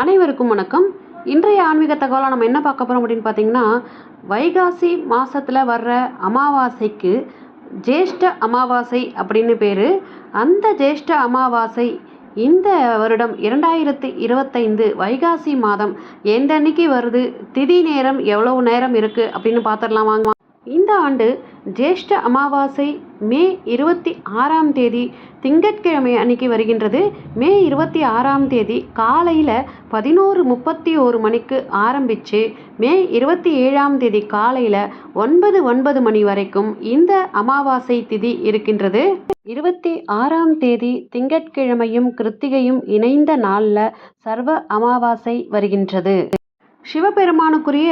அனைவருக்கும் வணக்கம். இன்றைய ஆன்மீக தகவலாக நம்ம என்ன பார்க்க போகிறோம் அப்படின்னு பார்த்தீங்கன்னா வைகாசி மாதத்தில் வர்ற அமாவாசைக்கு ஜேஷ்ட அமாவாசை அப்படின்னு பேர். அந்த ஜேஷ்ட அமாவாசை இந்த வருடம் இரண்டாயிரத்தி இருபத்தைந்து வைகாசி மாதம் எந்த அன்னைக்கு வருது? திதி நேரம் எவ்வளவு நேரம் இருக்குது அப்படின்னு பார்த்துடலாம் வாங்க. இந்த ஆண்டு ஜேஷ்ட அமாவாசை மே இருபத்தி ஆறாம் தேதி திங்கட்கிழமை அன்னைக்கு வருகின்றது. மே இருபத்தி ஆறாம் தேதி காலையில் பதினோரு முப்பத்தி ஒரு மணிக்கு ஆரம்பித்து மே இருபத்தி ஏழாம் தேதி காலையில் ஒன்பது ஒன்பது மணி வரைக்கும் இந்த அமாவாசை திதி இருக்கின்றது. இருபத்தி ஆறாம் தேதி திங்கட்கிழமையும் கிருத்திகையும் இணைந்த நாளில் சர்வ அமாவாசை வருகின்றது. சிவபெருமானுக்குரிய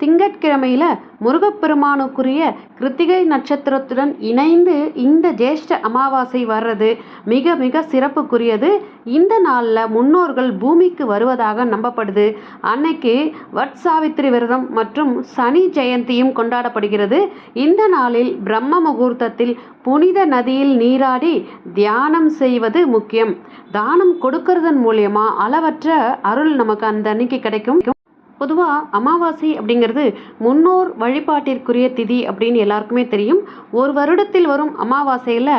திங்கட்கிழமையில் முருகப்பெருமானுக்குரிய கிருத்திகை நட்சத்திரத்துடன் இணைந்து இந்த ஜேஷ்ட அமாவாசை வர்றது மிக மிக சிறப்புக்குரியது. இந்த நாளில் முன்னோர்கள் பூமிக்கு வருவதாக நம்பப்படுது. அன்னைக்கு வட்சாவித்திரி விரதம் மற்றும் சனி ஜெயந்தியும் கொண்டாடப்படுகிறது. இந்த நாளில் பிரம்ம முகூர்த்தத்தில் புனித நதியில் நீராடி தியானம் செய்வது முக்கியம். தானம் கொடுக்கறதன் மூலியமா அளவற்ற அருள் நமக்கு அந்த அன்னைக்கு கிடைக்கும். பொதுவாக அமாவாசை அப்படிங்கிறது முன்னோர் வழிபாட்டிற்குரிய திதி அப்படின்னு எல்லாருக்குமே தெரியும். ஒரு வருடத்தில் வரும் அமாவாசையில்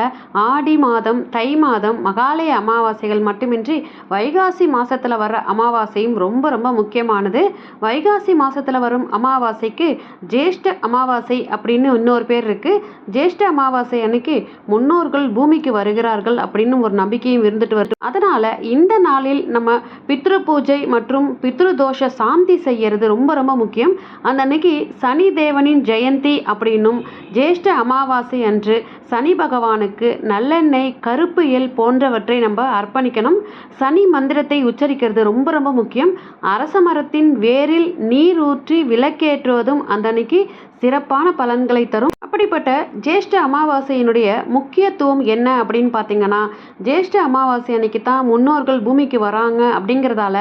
ஆடி மாதம் தை மாதம் மகாலய அமாவாசைகள் மட்டுமின்றி வைகாசி மாதத்தில் வர அமாவாசையும் ரொம்ப ரொம்ப முக்கியமானது. வைகாசி மாதத்தில் வரும் அமாவாசைக்கு ஜேஷ்ட அமாவாசை அப்படின்னு இன்னொரு பேர் இருக்குது ஜேஷ்ட அமாவாசை அன்னைக்கு முன்னோர்கள் பூமிக்கு வருகிறார்கள் அப்படின்னு ஒரு நம்பிக்கையும் இருந்துட்டு வருது. அதனால் இந்த நாளில் நம்ம பித்ரு பூஜை மற்றும் பித்ரு தோஷ சாந்தி செய்யறது ரொம்ப ரொம்ப முக்கியம். அந்த அன்னைக்கு சனி தேவனின் ஜெயந்தி அப்படின்னும் ஜேஷ்ட அமாவாசை அன்று சனி பகவானுக்கு நல்லெண்ணெய் கருப்பு எல் போன்றவற்றை நம்ம அர்ப்பணிக்கணும். சனி மந்திரத்தை உச்சரிக்கிறது ரொம்ப ரொம்ப முக்கியம். அரச மரத்தின் வேரில் நீர் ஊற்றி விளக்கேற்றுவதும் அந்த அன்னைக்கு சிறப்பான பலன்களை தரும். அப்படிப்பட்ட ஜேஷ்ட அமாவாசையினுடைய முக்கியத்துவம் என்ன அப்படின்னு பார்த்தீங்கன்னா ஜேஷ்ட அமாவாசை அன்னைக்கு தான் முன்னோர்கள் பூமிக்கு வராங்க அப்படிங்கிறதால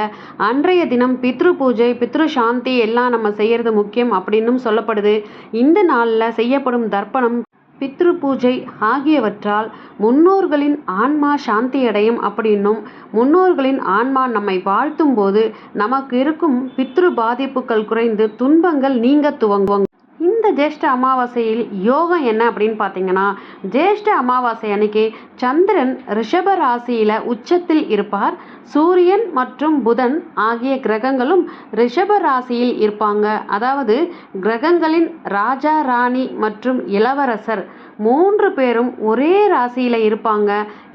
அன்றைய தினம் பித்ரு பூஜை பித்ரு சாந்தி எல்லாம் நம்ம செய்யறது முக்கியம் அப்படின்னும் சொல்லப்படுது. இந்த நாளில் செய்யப்படும் தர்ப்பணம் பித்ரு பூஜை ஆகியவற்றால் முன்னோர்களின் ஆன்மா சாந்தியடையும் அப்படின்னும் முன்னோர்களின் ஆன்மா நம்மை வாழ்த்தும் போது நமக்கு இருக்கும் பித்ரு பாதிப்புகள் குறைந்து துன்பங்கள் நீங்க துவங்குவாங்க இந்த ஜேஷ்ட அமாவாசையில் யோகம் என்ன அப்படின்னு பார்த்தீங்கன்னா ஜேஷ்ட அமாவாசை அன்னைக்கு சந்திரன் ரிஷப ராசியில் உச்சத்தில் இருப்பார். சூரியன் மற்றும் புதன் ஆகிய கிரகங்களும் ரிஷப ராசியில் இருப்பாங்க. அதாவது கிரகங்களின் ராஜா ராணி மற்றும் இளவரசர் மூன்று பேரும் ஒரே ராசியில் இருப்பாங்க.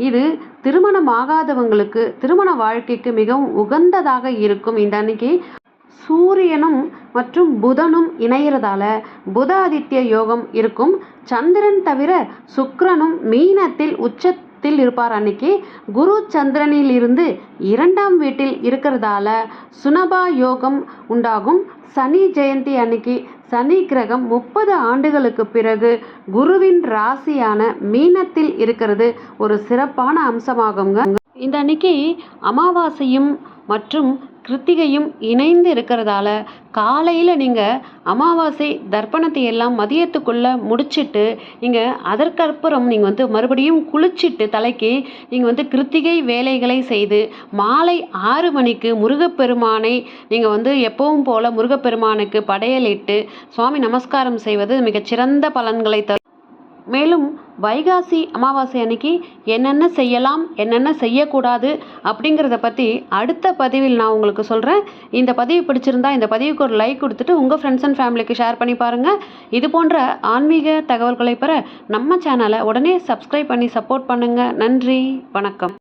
இது திருமணம் ஆகாதவங்களுக்கு திருமண வாழ்க்கைக்கு மிகவும் உகந்ததாக இருக்கும். இந்த அன்னைக்கு சூரியனும் மற்றும் புதனும் இணைகிறதால புத ஆதித்ய யோகம் இருக்கும். சந்திரன் தவிர சுக்கரனும் மீனத்தில் உச்சத்தில் இருப்பார் அன்னைக்கு. குரு சந்திரனில் இருந்து இரண்டாம் வீட்டில் இருக்கிறதால சுனபா யோகம் உண்டாகும். சனி ஜெயந்தி அன்னைக்கு சனி கிரகம் முப்பது ஆண்டுகளுக்கு பிறகு குருவின் ராசியான மீனத்தில் இருக்கிறது. ஒரு சிறப்பான அம்சமாகுங்க. இந்த அன்னைக்கு அமாவாசையும் மற்றும் கிருத்திகையும் இணைந்து இருக்கிறதால காலையில் நீங்கள் அமாவாசை தர்ப்பணத்தை எல்லாம் மதியத்துக்குள்ளே முடிச்சிட்டு நீங்கள் அதற்கப்புறம் நீங்கள் வந்து மறுபடியும் குளிச்சிட்டு தலைக்கு நீங்கள் வந்து கிருத்திகை வேலைகளை செய்து மாலை ஆறு மணிக்கு முருகப்பெருமானை நீங்கள் வந்து எப்பவும் போல் முருகப்பெருமானுக்கு படையலிட்டு சுவாமி நமஸ்காரம் செய்வது மிகச்சிறந்த பலன்களை தரும். மேலும் வைகாசி அமாவாசை அன்னைக்கு என்னென்ன செய்யலாம் என்னென்ன செய்யக்கூடாது அப்படிங்கிறத பற்றி அடுத்த பதிவில் நான் உங்களுக்கு சொல்கிறேன் இந்த பதிவு பிடிச்சிருந்தா இந்த பதிவுக்கு ஒரு லைக் கொடுத்துட்டு உங்கள் ஃப்ரெண்ட்ஸ் அண்ட் ஃபேமிலிக்கு ஷேர் பண்ணி பாருங்கள் இது போன்ற ஆன்மீக தகவல்களை பெற நம்ம சேனலை உடனே சப்ஸ்கிரைப் பண்ணி சப்போர்ட் பண்ணுங்கள் நன்றி வணக்கம்.